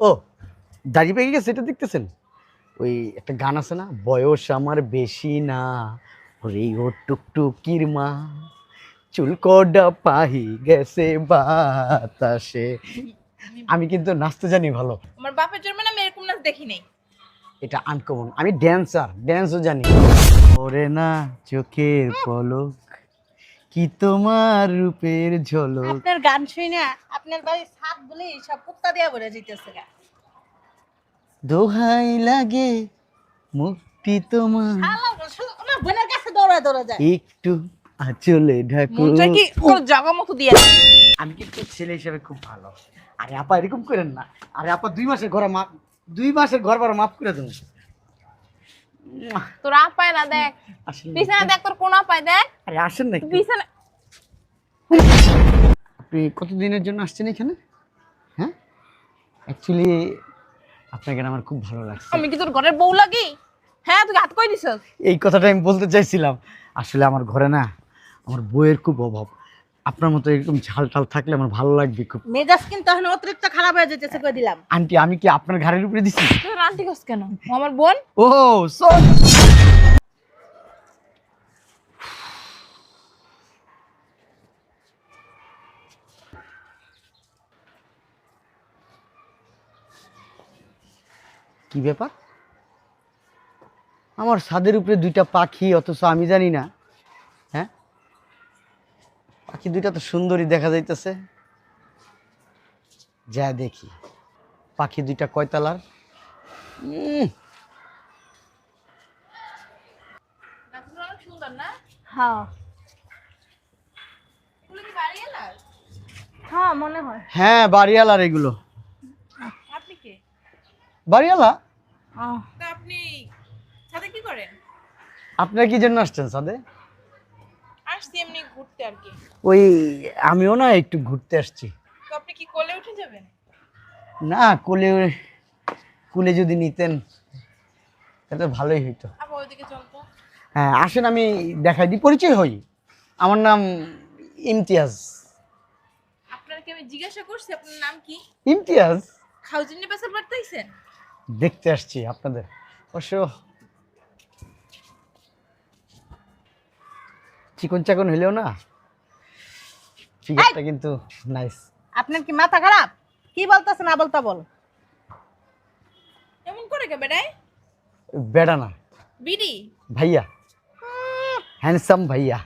ও দাড়ি পেকে গেছে এটা দেখতেছেন? ওই একটা গান আছে না? বয়স আমার বেশি না রে ও টুকটুকির মা। চুলকোডা পাহি গেছে বাতাসে। আমি কিন্তু নাচতে জানি ভালো। আমার বাপের জন্মে আমি এরকম নাচ দেখি নাই। এটা আনকমন আমি ড্যান্সার ড্যান্সও জানি। ওরে না চোখের পলক। কি তোমার রূপের ঝলক? আপনার গান শুই না আপনার বাড়ির ছাদ বলে সব কুত্তা দেওয়া বলে যেতেছে গা। দোহাই লাগে মুক্তি তোমার। আমার বোনের কাছে দৌড়া দৌড়া যায়। একটু আচলে ঢাকু। কি ওর জাগা মতো দিয়ে দেয়। আমি কিন্তু ছেলে হিসেবে খুব ভালো। আরে আপা এরকম করেন না। আরে আপা দুই মাসের ঘরে মাপ দুই মাসের ঘর ভাড়া মাফ করে দেবো তোর আপায় না দেখ। বিছানা দেখ তোর কোন আপায় দেখ। আরে আসেন না। বিছানা আপনি কতদিনের জন্য আসছেন এখানে? হ্যাঁ? অ্যাকচুয়ালি আপনাকে আমার খুব ভালো লাগছে। আমি কি তোর ঘরের বউ লাগি? হ্যাঁ তুই হাত কই দিছস? এই কথাটা আমি বলতে চাইছিলাম। আসলে আমার ঘরে না আমার বইয়ের খুব অভাব। আপনার মতো এরকম ঝাল টাল থাকলে আমার ভালো লাগবে খুব। মেজাজ কিন্তু এখন অতিরিক্ত খারাপ হয়ে যেতেছে কই দিলাম? আন্টি আমি কি আপনার ঘাড়ের উপরে দিছি? তুই রান্তি কস কেন? আমার বোন? ও সরি কি ব্যাপার? আমার ছাদের উপরে দুইটা পাখি অথচ আমি জানি না। পাখি দুইটা তো সুন্দরী দেখা যাইতেছে? যা দেখি। পাখি দুইটা কয়তালার? হ্যাঁ। হ্যাঁ মনে হয়। হ্যাঁ এগুলো। আপনি কে? বাড়িওয়ালা? আপনি সাথে কি করেন? আপনারা কি জন্য আসছেন সাদে আসছি এমনি ঘুরতে আর কি। ওই আমিও না একটু ঘুরতে আসছি। আপনি কি কোলে উঠে যাবেন? না কোলে কুলে যদি নিতেন তাহলে ভালোই হইতো। হ্যাঁ আসেন আমি দেখাই দিই পরিচয় হই। আমার নাম ইমতিয়াজ। আপনাকে আমি জিজ্ঞাসা করছি আপনার নাম কি? ইমতিয়াজ। খাউজিনি পেশাল পাঠাইছেন? দেখতে আসছি আপনাদের। অবশ্য চিকন চাকন হইলেও না ফিগারটা কিন্তু নাইস আপনার কি মাথা খারাপ? কি বলতেছে না বলতা বল এমন করে কে বেড়ায় বেড়া না। বিড়ি? ভাইয়া। হ্যান্ডসাম ভাইয়া।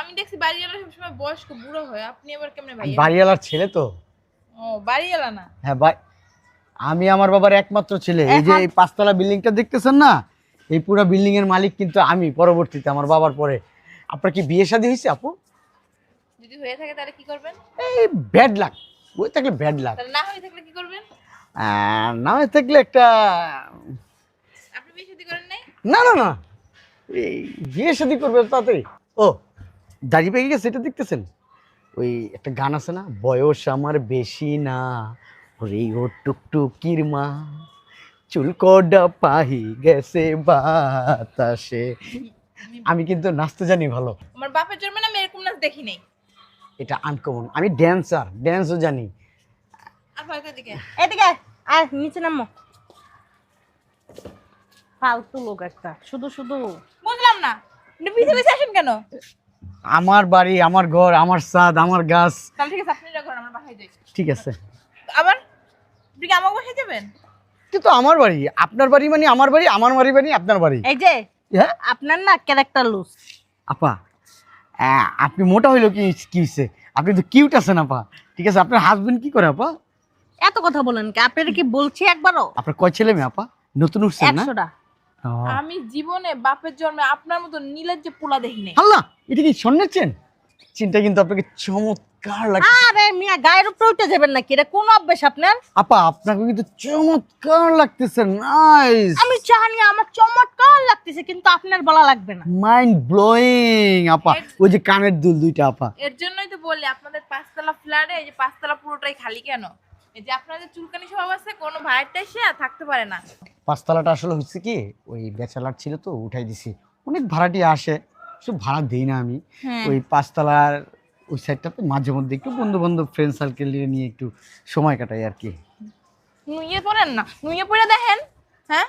আমি দেখছি বাড়িওয়ালা সবসময় বয়স্ক বুড়ো হয়। আপনি এবার কেমনে ভাই বাড়িওয়ালার ছেলে তো। ও বাড়িওয়ালা না? হ্যাঁ ভাই আমি আমার বাবার একমাত্র ছেলে। এই যে এই পাঁচতলা বিল্ডিংটা দেখতেছেন না? এই পুরো বিল্ডিং এর মালিক কিন্তু আমি পরবর্তীতে আমার বাবার পরে। আপনার কি বিয়ে শাদী হয়েছে আপু? যদি হয়ে থাকে তাহলে কি করবেন? এই ব্যাড লাক ওই থাকলে ব্যাড লাক তাহলে না হয়ে থাকলে কি করবেন? না হয়ে থাকলে একটা আপনি বিয়ে শাদী করেন নাই? না না না। এই বিয়ে শাদী করবে তাড়াতাড়ি। ও দাড়ি পেকে গেছে এটা দেখতেছেন? ওই একটা গান আছে না? বয়স আমার বেশি না রে ও টুকটুকির মা। চুলকোডা পাহি গেছে বাতাসে। আমি কিন্তু নাচতে জানি ভালো। আমার বাপের জন্মে না আমি এরকম নাচ দেখি নাই। এটা আনকমন আমি ড্যান্সার ড্যান্সও জানি। আর ভয় দিকে। এদিকে আর নিচে নামো। ফালতু লোক একটা শুধু শুধু। বুঝলাম না। পিছে পিছে আসেন কেন? আমার বাড়ি আমার ঘর আমার ছাদ আমার গাছ। তাহলে ঠিক আছে আপনি যখন আমার বাসায় যাই। ঠিক আছে। আবার? আপনি কি আমার বাসায় যাবেন? কিন্তু আমার বাড়ি। আপনার বাড়ি মানে আমার বাড়ি আমার বাড়ি মানে আপনার বাড়ি। এই যে হ্যাঁ? আপনার না ক্যারেক্টার লুজ আপা আপনি মোটা হইল কি কি হইছে? আপনি তো কিউট আছেন আপা। ঠিক আছে আপনার হাজবেন্ড কি করে আপা? এত কথা বলেন কি? আপনার কি বলছি একবারও? আপনার কয় ছেলে মেয়ে আপা? নতুন উঠছেন না? একশোটা। আমি জীবনে বাপের জন্মে আপনার মতো নীলের যে পোলা দেখিনি আল্লাহ এটা কি স্বর্ণের চেন চেনটা কিন্তু আপনাকে চমৎকার লাগছে। আরে মিয়া গায়ের উপরে উঠে যাবেন নাকি? এটা কোন অভ্যেস আপনার? আপা আপনাকে কিন্তু চমৎকার লাগতেছে নাইস আমি জানি আমার চমৎকার লাগতেছে কিন্তু আপনার বলা লাগবে না। মাইন্ড ব্লোয়িং আপা। ওই যে কানের দুল দুইটা আপা। এর জন্যই তো বলি আপনাদের পাঁচতলা ফ্ল্যাটে এই যে পাঁচতলা পুরোটাই খালি কেন? এই যে আপনাদের চুলকানি স্বভাব আছে কোনো ভাইয়েরটা সে থাকতে পারে না। পাঁচতলাটা আসলে হচ্ছে কি ওই ব্যাচেলার ছিল তো উঠাই দিছি। অনেক ভাড়াটি আসে। সব ভাড়া দিই না আমি। হ্যাঁ। ওই পাঁচতলার ওই সাইডটাতে মাঝে মধ্যে একটু বন্ধু বান্ধব ফ্রেন্ড সার্কেল নিয়ে একটু সময় কাটাই আর কি। নুইয়ে পড়েন না। নুইয়ে পড়ে দেখেন হ্যাঁ?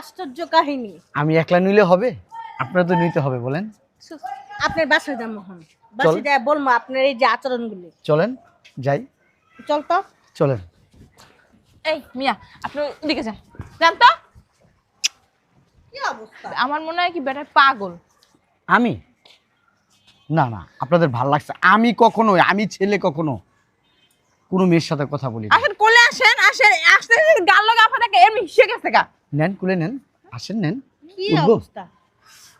আশ্চর্য কাহিনী। আমি একলা নিলে হবে? আপনারা তো নিতে হবে বলেন। আপনার বাসায় যান মোহন। বাসায় যায় বলব আপনার এই যে আচরণগুলি। চলেন যাই। চল তো। চলেন। এই মিয়া আপনি ওদিকে যান। যান তো। কি অবস্থা? আমার মনে হয় কি বেটা পাগল। আমি? না না আপনাদের ভালো লাগছে। আমি কখনো আমি ছেলে কখনো কোনো মেয়ের সাথে কথা বলি না। আসেন কোলে আসেন আসেন আসতে গাল লগা আপা থাকে এর মিশে গেছে গা। নেন কুলে নেন আসেন নেন। কি উঠবো? অবস্থা?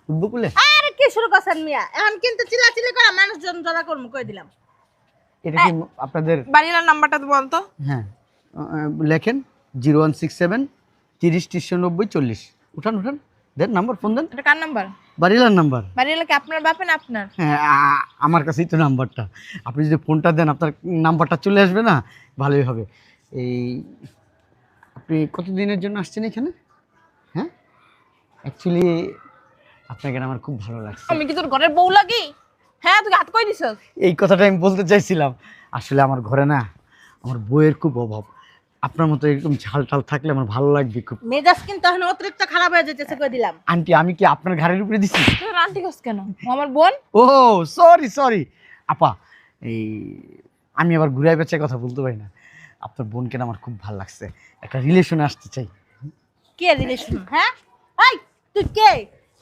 উঠবো কুলে? আরে কি শুরু করছেন মিয়া? এখন কিন্তু চিল্লাচিল্লি করা মানুষজন জড়া করব কই দিলাম। এটা কি আপনাদের বাড়ির নাম্বারটা তো বলতো। হ্যাঁ আহ, লেখেন জিরো ওয়ান সিক্স সেভেন তিরিশ নব্বই চল্লিশ। উঠান উঠান দেন নাম্বার ফোন দেন। এটা কার নাম্বার? বাড়িলার নাম্বার? বাড়ির কি আপনার বাপে না আপনার? হ্যাঁ আমার কাছেই তো নাম্বারটা। আপনি যদি ফোনটা দেন আপনার নাম্বারটা চলে আসবে না? ভালোই হবে। এই আপনি কতদিনের জন্য আসছেন এখানে? হ্যাঁ? অ্যাকচুয়ালি আপনাকে আমার খুব ভালো লাগছে। আমি কি তোর ঘরের বউ লাগি? হ্যাঁ তুই হাত কই দিছস? এই কথাটা আমি বলতে চাইছিলাম। আসলে আমার ঘরে না আমার বইয়ের খুব অভাব। আপনার মতো এরকম ঝাল টাল থাকলে আমার ভালো লাগবে খুব। মেজাজ কিন্তু এখন অতিরিক্ত খারাপ হয়ে যেতেছে কই দিলাম? আন্টি আমি কি আপনার ঘাড়ের উপরে দিছি? তুই রান্তি কস কেন? আমার বোন? ও সরি সরি আপা এই আমি আবার ঘুরে বেচে কথা বলতে পারি না। আপনার বোনকে না আমার খুব ভালো লাগছে। একটা রিলেশনে আসতে চাই। কে রিলেশন হ্যাঁ? এই তুই কে?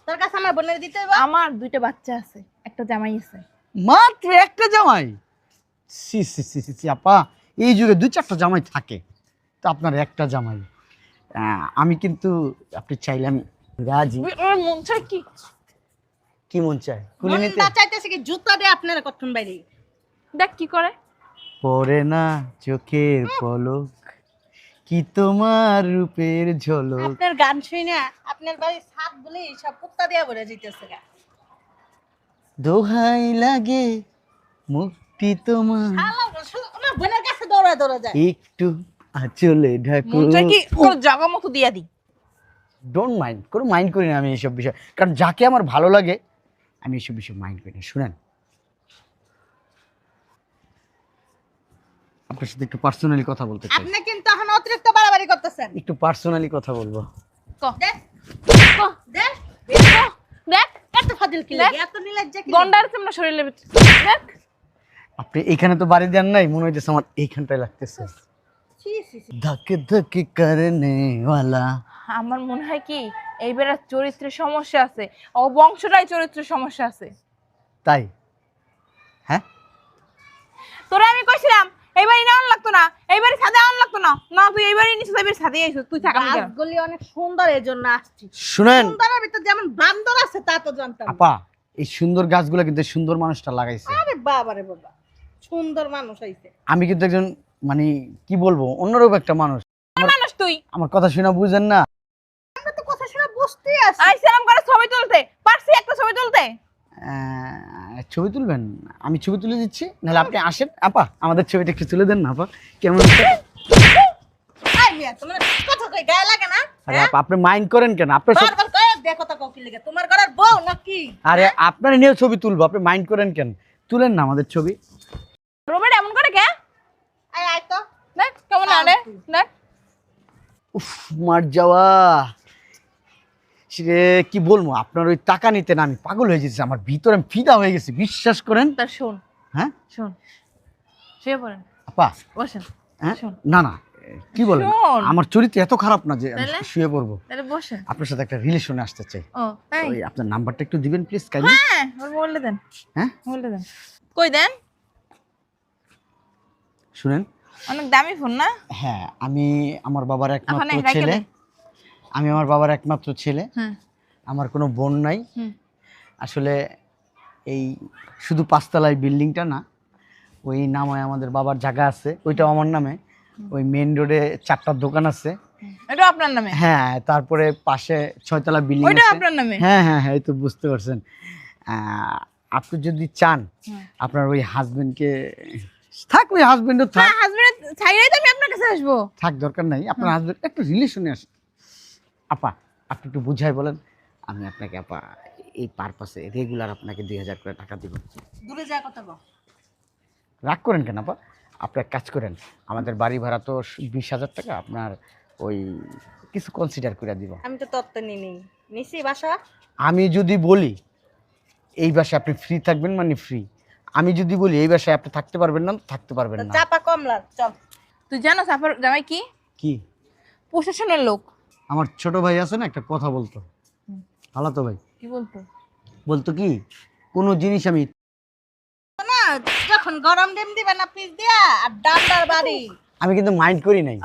তোর কাছে আমার বোনের দিতে হইব আমার দুইটা বাচ্চা আছে একটা জামাই আছে। মাত্র একটা জামাই? সি সি সি সি সি আপা এই যুগে দুই চারটা জামাই থাকে। তো আপনার একটা জামাই। আহ, আমি কিন্তু আপনি চাইলে আমি রাজি। ওর মন চায় কি? কি মন চায়? কুলি নিতে। মনটা চাইতেছে কি জুতা দিয়ে আপনার কখন বাইরে? দেখ কি করে। পরে না চোখের পলক কি তোমার রূপের ঝলক। আপনার গান শুই না আপনার বাড়ির সাত বলে সব কুত্তা দিয়ে ভরে যেতেছে গা। দোহাই লাগে মুক্তি তোমার। আমার বোনের কাছে দৌড়া দৌড়া যায়। একটু আচলে ঢাকু। মন কি জায়গা মতো দিয়া দি? ডোন্ট মাইন্ড কোনো মাইন্ড করি না আমি এইসব বিষয়। কারণ যাকে আমার ভালো লাগে আমি এইসব বিষয় মাইন্ড করি না। শুনেন। আপনার সাথে একটু পার্সোনালি কথা বলতে চাই। আপনি কিন্তু এখন অতিরিক্ত বাড়াবাড়ি করতেছেন। একটু পার্সোনালি কথা বলব। ক দেখ ক দেখ দেখ এত ফাজিল কি লাগে? এত নিলজ্জা কি গন্ডার তোমরা শরীরে দেখ। আপনি এখানে তো বাড়ি দেন নাই মনে হইতেছে আমার এইখানটায় লাগতেছে। ধক ধক করনে ওয়ালা। আমার মনে হয় কি এইবারে চরিত্রের সমস্যা আছে। ও বংশটাই চরিত্রের সমস্যা আছে। তাই? হ্যাঁ? তোরা আমি কইছিলাম এইবারই না লাগতো না এইবারই ছাদে আন লাগতো না। না তুই এইবারই নিছিস এইবারই ছাদে আইছিস তুই থাকা গাছগুলি অনেক সুন্দর এই জন্য আসছি। শুনেন। সুন্দরের ভিতর যেমন বান্দর আছে তা তো জানতাম। আপা এই সুন্দর গাছগুলো কিন্তু সুন্দর মানুষটা লাগাইছে। আরে বাবা রে বাবা সুন্দর মানুষ হইছে আমি কিন্তু একজন মানে কি বলব অন্যরকম একটা মানুষ। মানুষ তুই? আমার কথা শুনে বুঝেন না। আমরা তো কথা শুনে বুঝতেই আছি আইছিলাম করে ছবি তুলতে। পারছি একটা ছবি তুলতে? ছবি তুলবেন? আমি ছবি তুলে দিচ্ছি নাহলে আপনি আসেন। আপা আমাদের ছবিটা একটু তুলে দেন না আপা। কেমন? আই মিয়া তোমার কথা কই গায়ে লাগে না? আপনি মাইন্ড করেন কেন? আপনার সব- বারবার কয়ে দেখো তা ককি লাগে? তোমার ঘরের বউ নাকি? আরে আপনার নিয়েও ছবি তুলবো আপনি মাইন্ড করেন কেন? তুলেন না আমাদের ছবি রোবেট এমন করে কে আয় আয় তো দেখ উফ মার যাওয়া। সে কি বলব আপনার ওই টাকা নিতে না আমি পাগল হয়ে গেছি আমার ভিতরে আমি ফিদা হয়ে গেছি বিশ্বাস করেন। তার শোন হ্যাঁ? শোন শুয়ে পড়েন। আপা বসেন হ্যাঁ? না না কি বলেন? আমার চরিত্র এত খারাপ না যে শুয়ে পড়ব। তাহলে বসেন। আপনার সাথে একটা রিলেশনে আসতে চাই। ও তাই? আপনার নাম্বারটা একটু দিবেন প্লিজ কাইন্ডলি হ্যাঁ দেন। হ্যাঁ? বললে দেন। কই দেন? শুনেন। অনেক দামি ফোন না? হ্যাঁ আমি আমার বাবার একমাত্র ছেলে। আমি আমার বাবার একমাত্র ছেলে। হ্যাঁ। আমার কোনো বোন নাই। আসলে এই শুধু পাঁচতলায় বিল্ডিংটা না ওই নামে আমাদের বাবার জায়গা আছে ওইটাও আমার নামে। ওই মেন রোডে চারটা দোকান আছে। এটা আপনার নামে? হ্যাঁ তারপরে পাশে ছয়তলা বিল্ডিং ওইটা আপনার নামে? হ্যাঁ হ্যাঁ হ্যাঁ এই তো বুঝতে পারছেন। আপনি যদি চান আপনার ওই হাজবেন্ডকে থাক ওই হাজবেন্ডও থাক। হ্যাঁ হাজবেন্ড ছাইরাই তো আমি আপনার কাছে আসব। থাক দরকার নাই। আপনার হাজবেন্ড একটু রিলেশনে আসে আপা আপনি একটু বুঝাই বলেন আমি আপনাকে আপা এই পারপাসে রেগুলার আপনাকে দুই হাজার করে টাকা দিব। দূরে যায় কথা বল। রাগ করেন কেন আপা? আপনি এক কাজ করেন আমাদের বাড়ি ভাড়া তো বিশ হাজার টাকা আপনার ওই কিছু কনসিডার করে দিব। আমি তো তত্ত্ব নিনি নিছি বাসা। আমি যদি বলি এই বাসায় আপনি ফ্রি থাকবেন মানে ফ্রি আমি যদি বলি এই বাসায় আপনি থাকতে পারবেন না থাকতে পারবেন না। চাপা কমলা চল। তুই জানো সাফার জামাই কি? কি? প্রশাসনের লোক। আমার ছোট ভাই আছে না একটা কথা বলতো। ভালো তো ভাই। কি বলতো? বলতো কি কোনো জিনিস আমি না যখন গরম ডিম দিবে না পিস দিয়া আর ডান্ডার বাড়ি। আমি কিন্তু মাইন্ড করি নাই।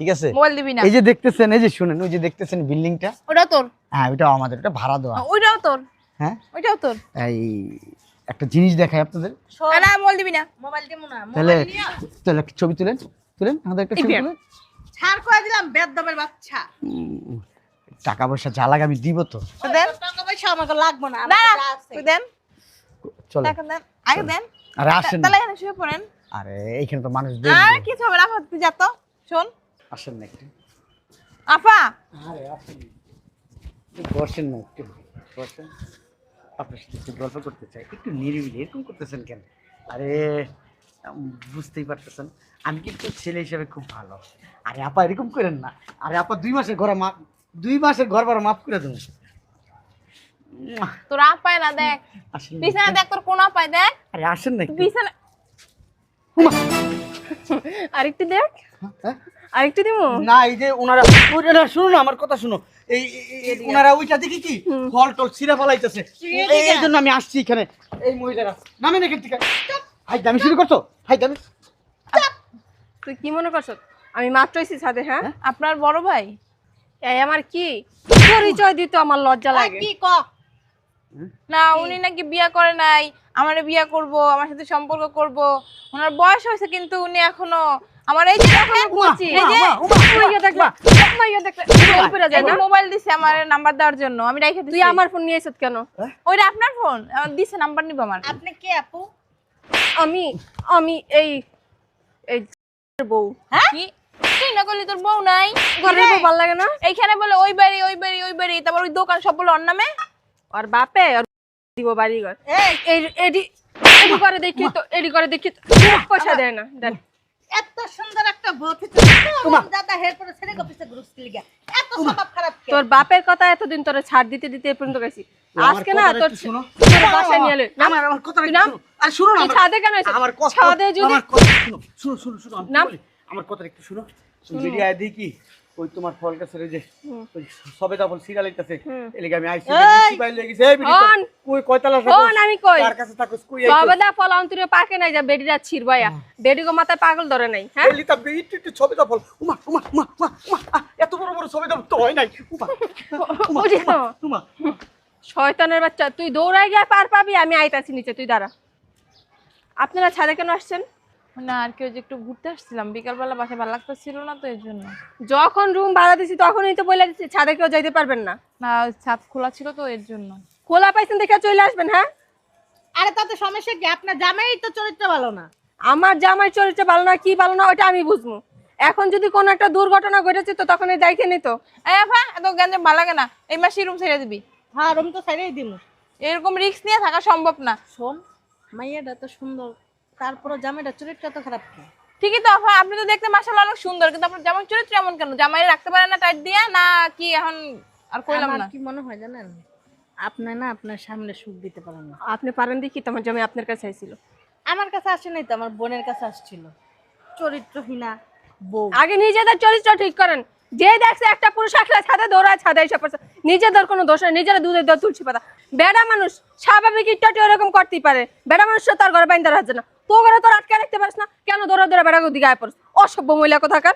ঠিক আছে? মোবাইল দিবি না। এই যে দেখতেছেন এই যে শুনেন ওই যে দেখতেছেন বিল্ডিংটা। ওটাও তোর? হ্যাঁ ওইটাও আমাদের ওটা ভাড়া দেওয়া। ওইটাও তোর? হ্যাঁ? ওইটাও তোর? এই একটা জিনিস দেখাই আপনাদের। না, মোবাইল দিবি না। মোবাইল দিব না তাহলে তাহলে একটা ছবি তুলেন তুলেন আমাদের একটা ছবি তুলেন। ছাড় করে দিলাম বাচ্চা। টাকা পয়সা যা লাগে আমি দিব তো। তো দেন। টাকা পয়সা আমাকে লাগবে না না আমার না তুই দেন। চলো টাকা দেন আগে দেন। আরে আসেন তাহলে এখানে শুয়ে পড়েন। আরে এইখানে তো মানুষ আর কিছু হবে না তুই যা তো শোন। আসেন না একটু। আফা। আরে আসেন। বসেন না একটু। বসেন। আপনার সাথে একটু গল্প করতে চাই। একটু নিরিবিলি এরকম করতেছেন কেন? আরে বুঝতেই পারতেছেন। আমি কিন্তু ছেলে হিসেবে খুব ভালো। আরে আপা এরকম করেন না। আরে আপা দুই মাসের ঘরে মাপ দুই মাসের ঘর ভাড়া মাফ করে দেবো। তোর আপায় না দেখ। বিছানা দেখ তোর কোন আপায় দেখ। আরে আসেন না। বিছানা আরেকটু দেখ। হ্যাঁ? আরেকটু দিমু না এই যে ওনারা ওনারা শুনো আমার কথা শুনো এই ওনারা ওইটা দেখি কি? ফল টল ছিঁড়ে ফলাইতেছে। এই- জন্য আমি আসছি এখানে। এই মহিলারা থেকে। হাই দামি শুরু করছ? হাই দামি। তুই কি মনে করছ? আমি মাত্র এসেছি ছাদে হ্যাঁ? আপনার বড় ভাই? এই আমার কি? পরিচয় দিতে আমার লজ্জা লাগে। কি ক? না উনি নাকি বিয়ে করে নাই। আমারে বিয়ে করব আমার সাথে সম্পর্ক করব। ওনার বয়স হয়েছে কিন্তু উনি এখনও আমার এই যে দেখেন, এই যে মাইয়া দেখলে মাইয়া দেখলে জল পড়ে যায় না মোবাইল দিছে আমার নাম্বার দেওয়ার জন্য আমি রেখে তুই আমার ফোন নিয়ে এসেছ কেন ওইটা আপনার ফোন দিছে নাম্বার নিব আমার। আপনি কে আপু? আমি আমি এই এই বউ। কি? তুই না করলি তোর বউ নাই? বউ ভালো লাগে না? এইখানে বলে ওই বাড়ি ওই বাড়ি ওই বাড়ি। তারপর ওই দোকান সব বলে ওর নামে? আর বাপে আর দিব বাড়ি ঘর এই এডি এডি করে দেখি তো এডি করে দেখি পয়সা দেয় না। দেন এত সুন্দর একটা দাদা হের পরে ছেড়ে গপিছে গ্রুসকে লিগা এত স্বভাব খারাপ তোর বাপের কথা এতদিন তোরে ছাড় দিতে দিতে পর্যন্ত গেছি আজকে না তোর একটু তোর বাসায় নিয়ে এলে। আমার আমার কথাটা নাম? শোনো। শুনো না ছাদে কেন এসেছিস? আমার কথা ছাদে যদি- আমার কথা শুনো। শুনো শুনো শুনো নাম? আমার কথা একটু শুনো। বেরিয়ে আয় দেখি। ওই তোমার ফল ওই যে ফল এলাকা আমি আইছি এই! কই কয়তলা আমি কই? কার কাছে কই আইছো? তবে দা ফল অন্তরে পাকে নাই যা বেডিরা বেডিগো মাথায় পাগল ধরে নাই হ্যাঁ? এলি তা বেই একটু সবেদা ফল উমা উমা উমা উমা এত বড় বড় সবেদা তো হয় নাই। উমা? উমা শয়তানের বাচ্চা তুই দৌড়াই গিয়ে পার পাবি আমি আইতাছি নিচে তুই দাঁড়া। আপনারা ছাদে কেন আসছেন? না আর কেউ যে একটু ঘুরতে আসছিলাম বিকালবেলা বাসায় ভালো লাগতেছিল না তো এর জন্য। যখন রুম ভাড়া দিছি তখনই তো বলে দিচ্ছি ছাদে কেউ যাইতে পারবেন না। না ছাদ খোলা ছিল তো এর জন্য। খোলা পাইছেন দেখে চলে আসবেন হ্যাঁ? আরে তাতে সমস্যা কি? আপনার জামাই তো চরিত্র ভালো না। আমার জামাই চরিত্র ভালো না কি ভালো না ওটা আমি বুঝব। এখন যদি কোনো একটা দুর্ঘটনা ঘটেছে তো তখন এই দায়িত্ব নিত এই আফা এত গ্যাঞ্জাম ভালো লাগে না। এই মাসে রুম ছেড়ে দিবি। হ্যাঁ রুম তো সাইডেই দিব। এরকম রিস্ক নিয়ে থাকা সম্ভব না। শোন মাইয়াটা তো সুন্দর। তারপরে জামাইটা চরিত্র তো খারাপ কে ঠিকই তো আপনি তো দেখতে মাসাল্লাহ অনেক সুন্দর কিন্তু আপনার জামাই চরিত্র এমন কেন? জামাই রাখতে পারে না টাইট দিয়া না কি এখন আর কইলাম না? কি মনে হয় জানেন? আপনি না আপনার সামনে সুখ দিতে পারেন না। আপনি পারেন দেখি তোমার জামাই আপনার কাছে আইছিল। আমার কাছে আসে নাই তো আমার বোনের কাছে আসছিল। চরিত্রহীনা বউ। আগে নিজেদের চরিত্র ঠিক করেন। যে দেখছে একটা পুরুষ আসলে ছাদে দৌড়ায় ছাদে এসে পড়ছে। নিজেদের কোনো দোষ নেই নিজেরা দুধের দর তুলসী পাতা। বেড়া মানুষ স্বাভাবিক ইট্টাটি ওরকম করতেই পারে। বেড়া মানুষ তার ঘরে বাইন্দা রাখছে না। তো ঘরে তোর আটকে রাখতে পারিস না, কেন ধরে ধরে বেড়া দিকে গায়ে পড়ছ? অসভ্য মহিলা কোথাকার?